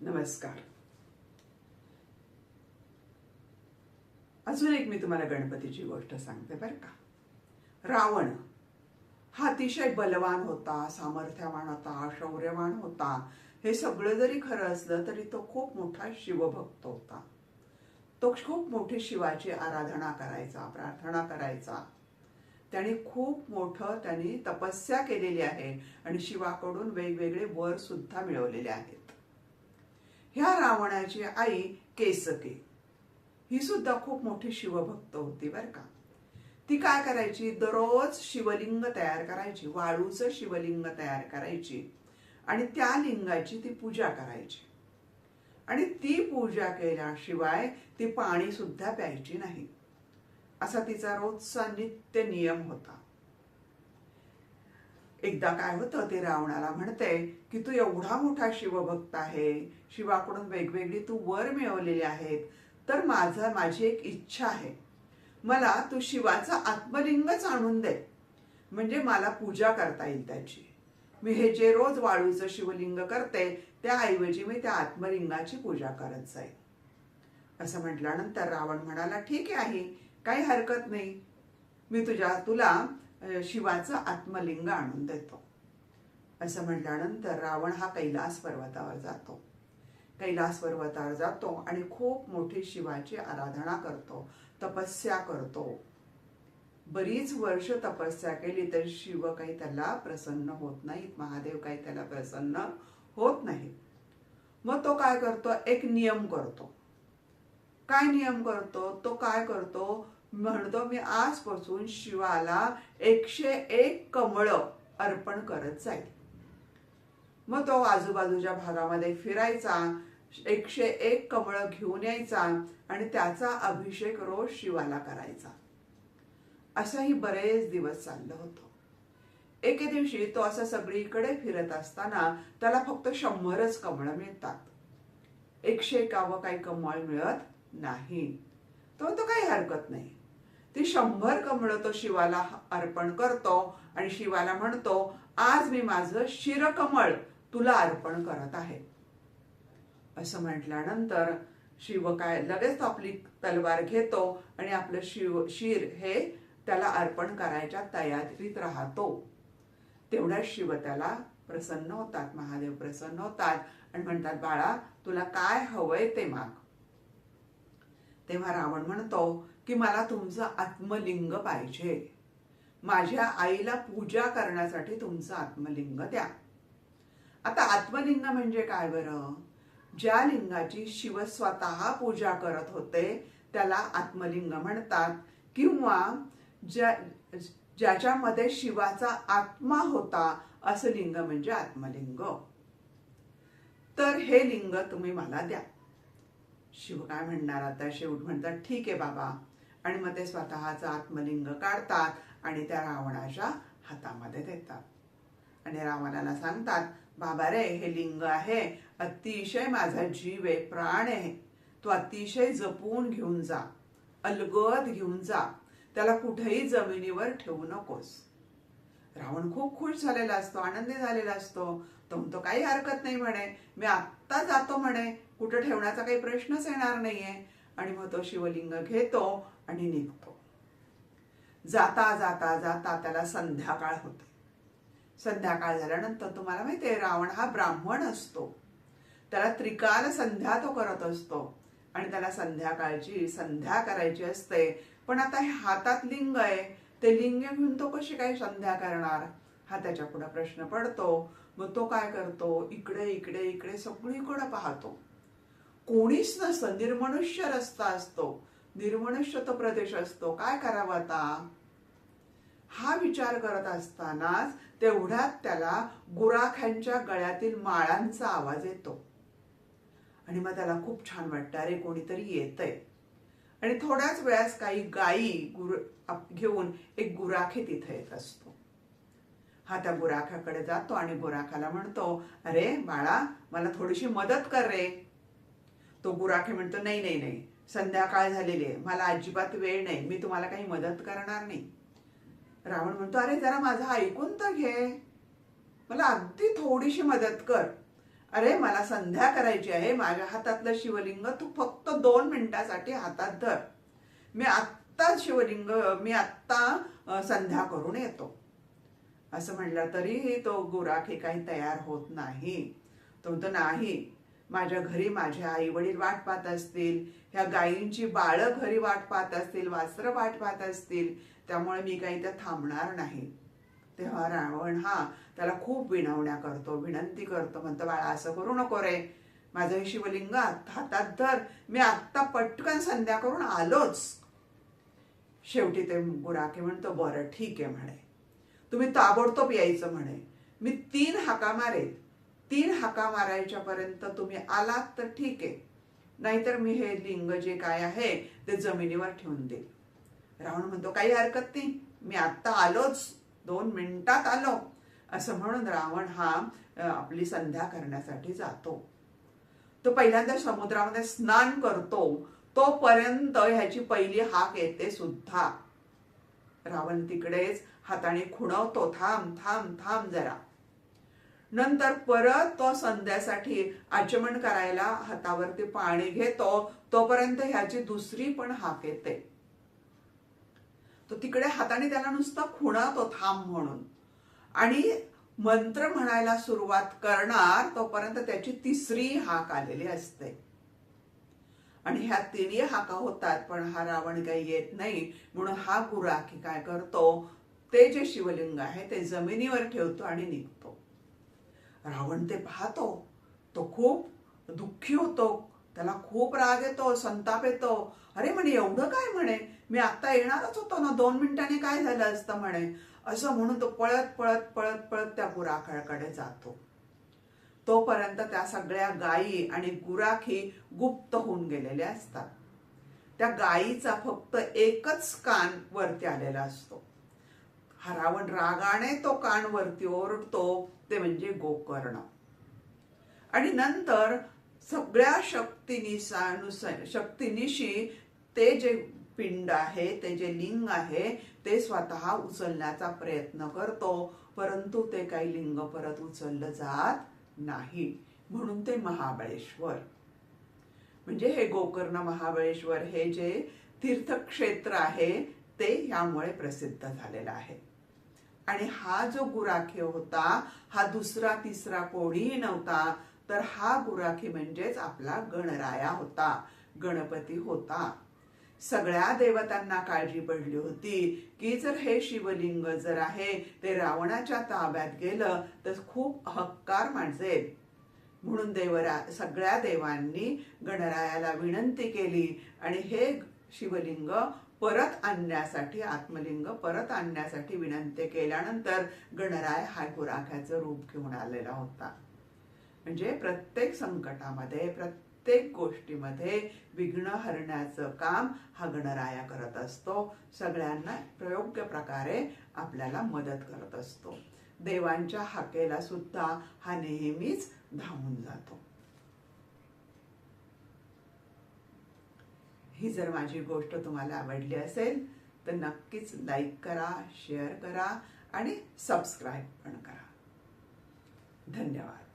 नमस्कार. अजून एक मी तुम्हाला गणपतीची गोष्ट सांगते बरं का. रावण हा अतिशय बलवान होता सामर्थ्यवान होता शौर्यवान होता. हे सगळं जरी खरं असलं तरी तो खूप मोठा शिवभक्त होता. तो खूप मोठी शिवाची आराधना करायचा प्रार्थना करायचा. त्याने खूप मोठं त्यांनी तपस्या केलेली आहे आणि शिवाकडून वेगवेगळे वर सुद्धा मिळवलेले आहेत. ह्या रावणाची आई केसके. ही सुद्धा खूप मोठी शिवभक्त होती बरं का. ती काय करायची? दररोज शिवलिंग तयार करायची वाळूचं शिवलिंग तयार करायची आणि त्या लिंगाची ती पूजा करायची. आणि ती पूजा केल्याशिवाय ती पाणी सुद्धा प्यायची नाही. असा तिचा रोजचा नित्य नियम होता. एकदा काय होतं ते रावणाला म्हणते की तू एवढा मोठा शिवभक्त आहे शिवाकडून वेगवेगळी तू वर मिळवलेले आहेत तर माझा माझी एक इच्छा आहे. मला तू शिवाचा आत्मलिंगच आणून दे. म्हणजे मला पूजा करता येईल त्याची. मी हे जे रोज वाळूचं शिवलिंग करते त्याऐवजी मी त्या आत्मलिंगाची पूजा करत जाईल असं म्हटल्यानंतर रावण म्हणाला ठीक आहे काही हरकत नाही. मी तुझ्या तुला शिवाचं आत्मलिंग आणून देतो. असं म्हटल्यानंतर रावण हा कैलास पर्वतावर जातो. कैलास पर्वतावर जातो आणि खूप मोठी शिवाची आराधना करतो तपस्या करतो. बरीच वर्ष तपस्या केली तर शिव काही त्याला प्रसन्न होत नाहीत महादेव काही त्याला प्रसन्न होत नाहीत. मग तो काय करतो? एक नियम करतो. काय नियम करतो? तो काय करतो? म्हणतो मी आजपासून शिवाला एकशे एक कमळ अर्पण करत जाईल. मग तो आजूबाजूच्या भागामध्ये फिरायचा एकशे एक कमळ घेऊन यायचा आणि त्याचा अभिषेक रोज शिवाला करायचा. असंही बरेच दिवस चाललं होतं. एके दिवशी तो असं सगळीकडे फिरत असताना त्याला फक्त शंभरच कमळ मिळतात. एकशे एकावं काही कमळ मिळत नाही. तो तो काही हरकत नाही. ती शंभर कमळ तो शिवाला अर्पण करतो आणि शिवाला म्हणतो आज मी माझं शिरकमळ तुला अर्पण करत आहे. असं म्हटल्यानंतर शिव काय लगेच तो आपली तलवार घेतो आणि आपलं शिव शिर हे त्याला अर्पण करायच्या तयारीत राहतो. तेवढ्या शिव त्याला प्रसन्न होतात महादेव प्रसन्न होतात आणि म्हणतात बाळा तुला काय हवंय ते माग. तेव्हा रावण म्हणतो की मला तुमचं आत्मलिंग पाहिजे. माझ्या आईला पूजा करण्यासाठी तुमचं आत्मलिंग द्या. आता आत्मलिंग म्हणजे काय बरं? ज्या लिंगाची शिव स्वतः पूजा करत होते त्याला आत्मलिंग म्हणतात. किंवा ज्या ज्याच्यामध्ये शिवाचा आत्मा होता असं लिंग म्हणजे आत्मलिंग. तर हे लिंग तुम्ही मला द्या. शिव काय म्हणणार आता? शेवट म्हणतात ठीक आहे बाबा. आणि मग ते स्वतःचं आत्मलिंग काढतात आणि त्या रावणाच्या हातामध्ये देतात. आणि रावणाला सांगतात बाबा रे हे लिंग आहे. अतिशय माझा जीव आहे प्राण आहे. तो अतिशय जपून घेऊन जा. अलगद घेऊन जा. त्याला कुठेही जमिनीवर ठेवू नकोस. रावण खूप खुश झालेला असतो आनंदी झालेला असतो. तो म्हणतो काही हरकत नाही म्हणे. मी आत्ता जातो म्हणे. कुठं ठेवण्याचा काही प्रश्नच येणार नाहीये. आणि मग तो शिवलिंग घेतो आणि निघतो. जाता जाता जाता त्याला संध्याकाळ होते. संध्याकाळ झाल्यानंतर तुम्हाला माहितीये रावण हा ब्राह्मण असतो. त्याला त्रिकाल संध्या तो करत असतो. आणि त्याला संध्याकाळची संध्या करायची असते. पण आता हे हातात लिंग आहे. ते लिंग घेऊन तो कशी काय संध्या करणार? हा त्याच्या पुढे प्रश्न पडतो. मग तो काय करतो? इकडे इकडे इकडे सगळीकडे पाहतो. कोणीच नसतं. निर्मनुष्य रस्ता असतो. निर्मनुष्य तो प्रदेश असतो. काय करावं आता? हा विचार करत असतानाच तेवढ्यात त्याला गुराख्यांच्या गळ्यातील माळांचा आवाज येतो. आणि मग त्याला खूप छान वाटतं. अरे कोणीतरी येतंय. आणि थोड्याच वेळास काही गायी गुर घेऊन एक गुराखे तिथे येत असतो. हा त्या गुराख्याकडे जातो आणि गुराखाला म्हणतो अरे बाळा मला थोडीशी मदत कर रे. तो गुराखे म्हणतो नाही नाही नाही संध्याकाळ झालेली आहे मला अजिबात वेळ नाही मी तुम्हाला काही मदत करणार नाही. रावण म्हणतो अरे जरा माझं ऐकून तर घे. मला अगदी थोडीशी मदत कर. अरे मला संध्या करायची आहे माझ्या हातातलं शिवलिंग तू फक्त दोन मिनिटासाठी हातात धर. मी आत्ता शिवलिंग मी आत्ता संध्या करून येतो. असं म्हटलं तरीही तो गुराखे काही तयार होत नाही. तो म्हणतो नाही माझ्या घरी माझे आई वडील वाट पाहत असतील ह्या गायींची बाळं घरी वाट पाहत असतील वासरं वाट पाहत असतील त्यामुळे मी काही त्या थांबणार नाही. तेव्हा रावण हा त्याला खूप विनवण्या करतो विनंती करतो म्हणतो बाळा असं करू नको रे. माझं हे शिवलिंग हातात धर. मी आत्ता पटकन संध्या करून आलोच. शेवटी ते गुराखे म्हणतो बरं ठीक आहे म्हणे. तुम्ही ताबडतोब यायचं म्हणे. मी तीन हाका मारेन. तीन हाका मारायच्या पर्यंत तुम्ही आलात तर ठीक आहे. नाहीतर मी हे लिंग जे काय आहे ते जमिनीवर ठेवून देईल. रावण म्हणतो काही हरकत नाही. मी आत्ता आलोच. दोन मिनिटात आलो. असं म्हणून रावण हा आपली संध्या करण्यासाठी जातो. तो पहिल्यांदा समुद्रामध्ये स्नान करतो. तोपर्यंत ह्याची पहिली हाक येते सुद्धा. रावण तिकडेच हाताने खुणवतो थांब थांब थांब जरा. नंतर परत तो संध्यासाठी आचमन करायला हातावरती पाणी घेतो तोपर्यंत ह्याची दुसरी पण हाक येते. तो तिकडे हाताने त्याला नुसतं खुणवतो थांब म्हणून. आणि मंत्र म्हणायला सुरुवात करणार तोपर्यंत त्याची तिसरी हाक आलेली असते. आणि ह्या तिन्ही हाका होतात पण हा रावण काही येत नाही. म्हणून हा गुराखी काय करतो ते जे शिवलिंग आहे ते जमिनीवर ठेवतो आणि निघतो. रावण ते पाहतो तो खूप दुःखी होतो त्याला खूप राग येतो संताप येतो. अरे म्हणे एवढं काय म्हणे? मी आता येणारच होतो ना दोन मिनिटांनी काय झालं असतं म्हणे? असं म्हणून तो पळत पळत पळत पळत त्या गुराखाकडे जातो. तोपर्यंत त्या सगळ्या गायी आणि गुराखी गुप्त होऊन गेलेल्या असतात. त्या गायीचा फक्त एकच कान वरती आलेला असतो. हा रावण रागाने तो कान वरती ओरडतो ते म्हणजे गोकर्ण. आणि नंतर सगळ्या शक्तीनिसानुसार शक्तीनिशी ते जे पिंड आहे ते जे लिंग आहे ते स्वतः उचलण्याचा प्रयत्न करतो परंतु ते काही लिंग परत उचललं जात नाही. म्हणून ते महाबळेश्वर. म्हणजे हे गोकर्ण महाबळेश्वर हे जे तीर्थक्षेत्र आहे ते यामुळे प्रसिद्ध झालेलं आहे. आणि हा जो गुराखी होता हा दुसरा तिसरा कोणीही नव्हता तर हा गुराखी म्हणजेच आपला गणराया होता गणपती होता. सगळ्या देवतांना काळजी पडली होती की जर हे शिवलिंग जर आहे ते रावणाच्या ताब्यात गेलं तर खूप हक्कार माणसेल म्हणून देवरा सगळ्या देवांनी गणरायाला विनंती केली आणि हे शिवलिंग परत आणण्यासाठी आत्मलिंग परत आणण्यासाठी विनंती केल्यानंतर गणराय हा गुराख्याचं रूप घेऊन आलेला होता. म्हणजे प्रत्येक संकटामध्ये प्रत्येक गोष्टीमध्ये विघ्न हरण्याचं काम हा गणराया करत असतो. सगळ्यांना प्रयोग्य प्रकारे आपल्याला मदत करत असतो. देवांच्या हाकेला सुद्धा हा नेहमीच धावून जातो. ही जर माझी गोष्ट तुम्हाला आवडली असेल तर नक्कीच लाईक करा शेअर करा आणि सबस्क्राईब पण करा. धन्यवाद.